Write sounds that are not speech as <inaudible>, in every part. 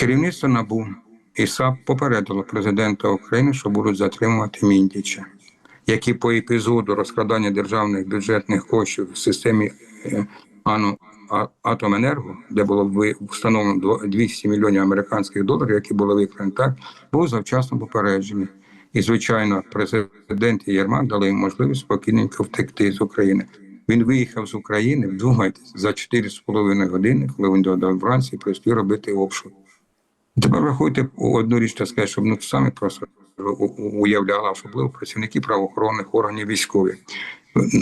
Керівництво НАБУ і САП попередило президента України, що будуть затримувати Міндіча, які по епізоду розкрадання державних бюджетних коштів в системі е, Атоменерго, де було встановлено дво- 200 мільйонів американських доларів, які були викрані так, був завчасно попереджений. І, звичайно, президент Єрмак дали йому можливість спокійненько втекти з України. Він виїхав з України, вдумайтесь, за 4,5 години, коли він додав вранці, приспів робити обшук. Тепер врахуйте одну річ, так сказати, щоб ну самі просто у- у- уявляли, особливо працівники правоохоронних органів військові.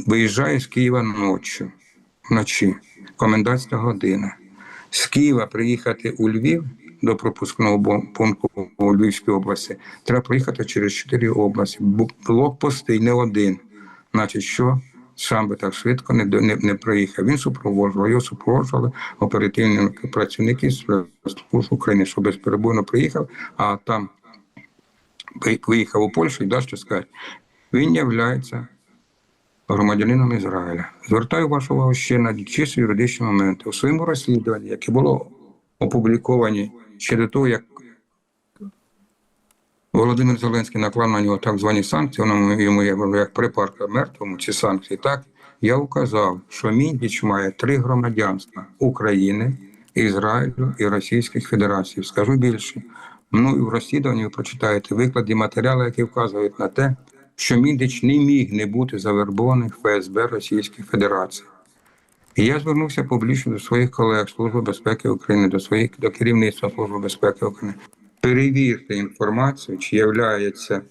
Виїжджає з Києва ночі, вночі, комендантська година. З Києва приїхати у Львів до пропускного пункту у Львівській області, треба проїхати через чотири області. Блокпостей не один. Значить, що сам би так швидко не, не, не проїхав. Він супроводжував, його супроводжували оперативні працівники служб України, що безперебойно приїхав, а там виїхав у Польщу і дасть сказати. Він являється громадянином Ізраїля. Звертаю вашу увагу ще на чисто юридичні моменти. У своєму розслідуванні, яке було опубліковані ще до того, як Володимир Зеленський наклав на нього так звані санкції, воно йому як припарка мертвому ці санкції. Так я указав, що Міндіч має три громадянства України, Ізраїлю і Російських Федерацій. Скажу більше. Ну і в розслідуванні ви прочитаєте виклади матеріали, які вказують на те, що Міндіч не міг не бути завербований в ФСБ Російської Федерації. І я звернувся публічно до своїх колег Служби безпеки України, до своїх до керівництва Служби безпеки України. Перевірте інформацію, чи являється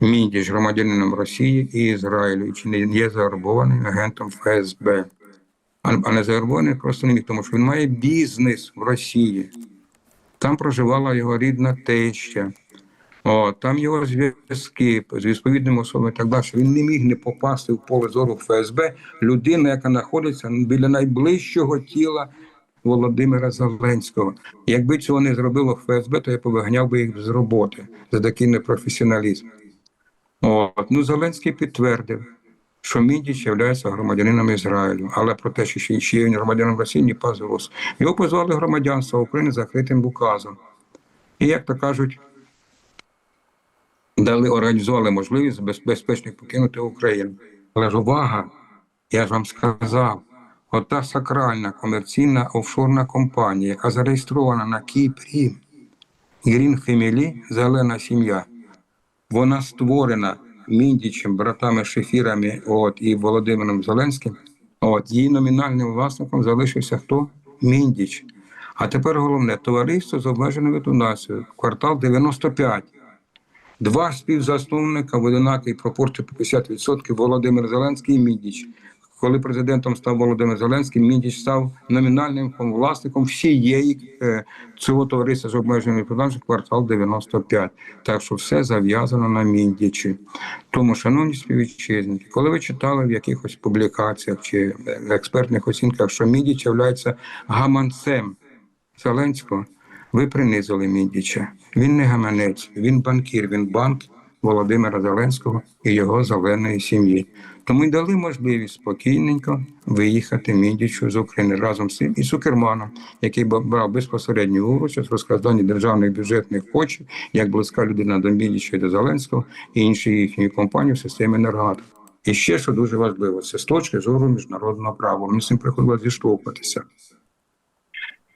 Міндіч громадянином Росії і Ізраїлю, і чи не є завербованим агентом ФСБ. А не завербований просто не міг, тому що він має бізнес в Росії. Там проживала його рідна теща. О, там його зв'язки з відповідними особами і так далі. Він не міг не попасти в поле зору ФСБ. Людина, яка знаходиться біля найближчого тіла Володимира Зеленського. Якби цього не зробило ФСБ, то я повиганяв би їх з роботи за такий непрофесіоналізм. От. Ну, Зеленський підтвердив, що Міндіч є громадянином Ізраїлю, але про те, що ще- є громадянином Росії, ні пазурус. Його позвали громадянство України закритим указом. І як то кажуть, дали організували можливість безпечно покинути Україну. Але ж увага, я ж вам сказав, ота сакральна комерційна офшорна компанія, яка зареєстрована на Кіпрі, Green Family, зелена сім'я, вона створена Міндічем, братами Шефірами от, і Володимиром Зеленським. От, її номінальним власником залишився хто? Міндіч. А тепер головне товариство з обмеженою відповідальністю, квартал 95. Два співзасновника в одинакій пропорції по 50% Володимир Зеленський і Міндіч. Коли президентом став Володимир Зеленський, Міндіч став номінальним власником всієї е, цього товариства з обмеженою відповідальністю квартал 95. Так що все зав'язано на Міндічі. Тому, шановні співвітчизники, коли ви читали в якихось публікаціях чи експертних оцінках, що Міндіч є гаманцем Зеленського, ви принизили Міндіча. Він не гаманець, він банкір, він банк Володимира Зеленського і його зеленої сім'ї. Тому й дали можливість спокійненько виїхати Міндічу з України разом з цим і Цукерманом, який брав безпосередню участь в розкраданні державних бюджетних коштів, як близька людина до Міндіча і до Зеленського і іншої їхньої компанії в системі енергоатом. І ще що дуже важливо, це з точки зору міжнародного права. Мені з цим приходилось зіштовхуватися.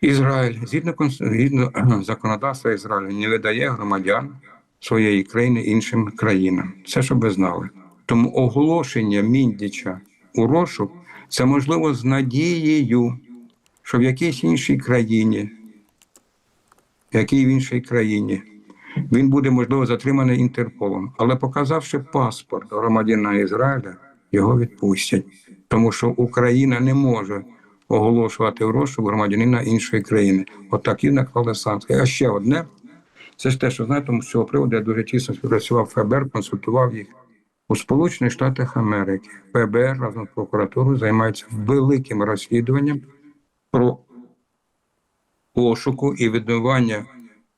Ізраїль згідно згідно <clears throat> законодавства Ізраїлю не видає громадян своєї країни іншим країнам. Це щоб ви знали. Тому оголошення Міндіча у розшук це можливо з надією, що в якійсь іншій країні, в якій в іншій країні він буде можливо затриманий Інтерполом, але показавши паспорт громадянина Ізраїля, його відпустять, тому що Україна не може оголошувати в розшук громадянина іншої країни. От наклали санкції. А ще одне. Це ж те, що знаєте, тому з цього приводу я дуже тісно співпрацював ФБР, консультував їх у Сполучених Штатах Америки. ФБР разом з прокуратурою займається великим розслідуванням про пошуку і відмивання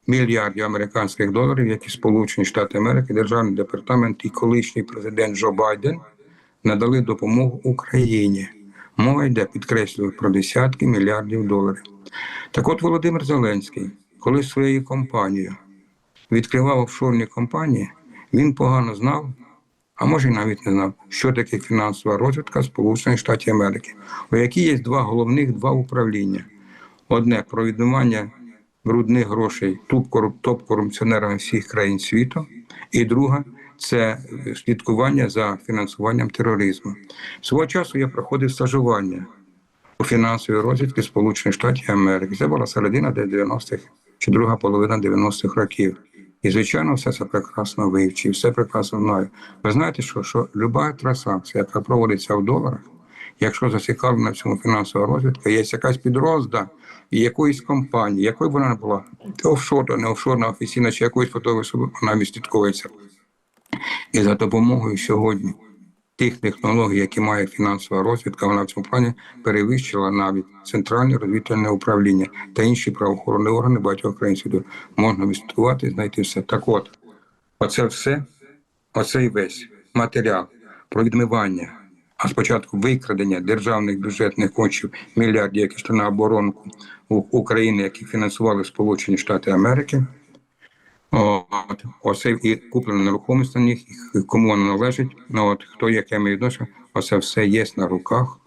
мільярдів американських доларів, які Сполучені Штати Америки, Державний департамент і колишній президент Джо Байден надали допомогу Україні. Мова йде, підкреслюю, про десятки мільярдів доларів. Так от Володимир Зеленський коли своєю компанією відкривав офшорні компанії, він погано знав, а може й навіть не знав, що таке фінансова розвідка Сполучених Штатів Америки, у якій є два головних два управління: одне про відмивання брудних грошей топ-кору- топ-корупціонерами всіх країн світу, і друга це слідкування за фінансуванням тероризму. Свого часу я проходив стажування у фінансовій розвідки Сполучених Штатів Америки. Це була середина десь 90-х чи друга половина 90-х років. І, звичайно, все це прекрасно вивчив, все прекрасно знаю. Ви знаєте, що, що люба транзакція, яка проводиться в доларах, якщо зацікавлена в цьому фінансова розвідка, є якась підрозда якоїсь компанії, якою вона не була, офшорна, не офшорна, офіційна чи якоїсь фотової особи, вона відслідковується. І за допомогою сьогодні тих технологій, які має фінансова розвідка, вона в цьому плані перевищила навіть центральне розвідувальне управління та інші правоохоронні органи багатьох країн світу. Можна відслідкувати, знайти все. Так от, оце все, оцей весь матеріал про відмивання, а спочатку викрадення державних бюджетних коштів мільярдів, які йшли на оборонку України, які фінансували Сполучені Штати Америки. От, оце і куплена нерухомість на них, кому вона належить, ну от хто яке має відношення, оце все є на руках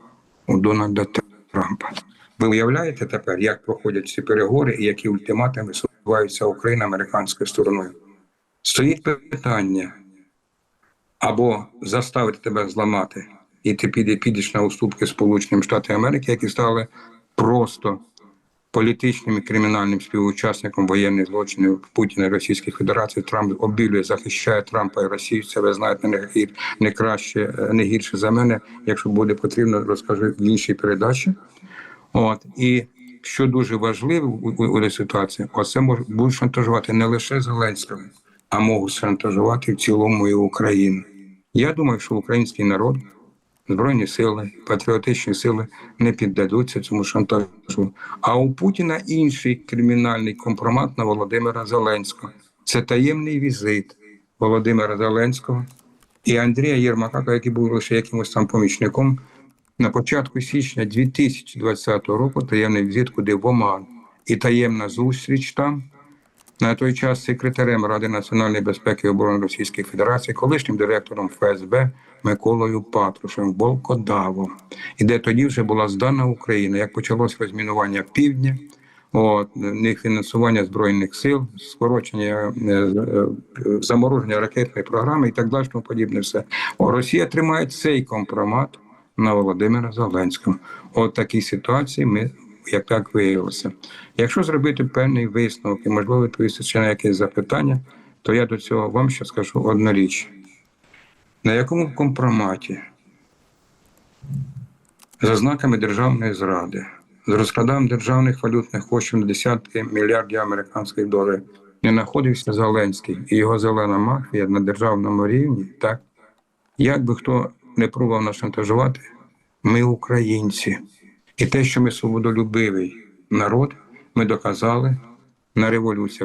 у Дональда Трампа. Ви уявляєте тепер, як проходять ці переговори і які ультиматуми висуваються Україна американською стороною? Стоїть питання або заставити тебе зламати, і ти піде, підеш на уступки Сполученим Штатам Америки, які стали просто політичним і кримінальним співучасником воєнних злочинів Путіна і Російської Федерації. Трамп обілює, захищає Трампа і Росію. Це ви знаєте не, гір- не краще, е, не гірше за мене. Якщо буде потрібно, розкажу в іншій передачі. От і що дуже важливо у, цій ситуації, оце може будуть шантажувати не лише Зеленського, а можуть шантажувати в цілому і Україну. Я думаю, що український народ Збройні сили, патріотичні сили не піддадуться цьому шантажу. А у Путіна інший кримінальний компромат на Володимира Зеленського. Це таємний візит Володимира Зеленського і Андрія Єрмака, який був лише якимось там помічником. На початку січня 2020 року таємний візит куди в Оман. І таємна зустріч там на той час секретарем Ради національної безпеки і оборони Російської Федерації, колишнім директором ФСБ Миколою Патрушем Волкодавом, і де тоді вже була здана Україна, як почалось розмінування півдня, от, не фінансування збройних сил, скорочення е, е, замороження ракетної програми і так далі, подібне все. О, Росія тримає цей компромат на Володимира Зеленського. От такій ситуації ми як так виявилося. Якщо зробити певний висновок і можливо відповісти ще на якесь запитання, то я до цього вам ще скажу одну річ. На якому компроматі з ознаками державної зради, з розкраданням державних валютних коштів на десятки мільярдів американських доларів не знаходився Зеленський і його зелена мафія на державному рівні, так? Як би хто не пробував нас шантажувати, ми українці. І те, що ми свободолюбивий народ, ми доказали на революціях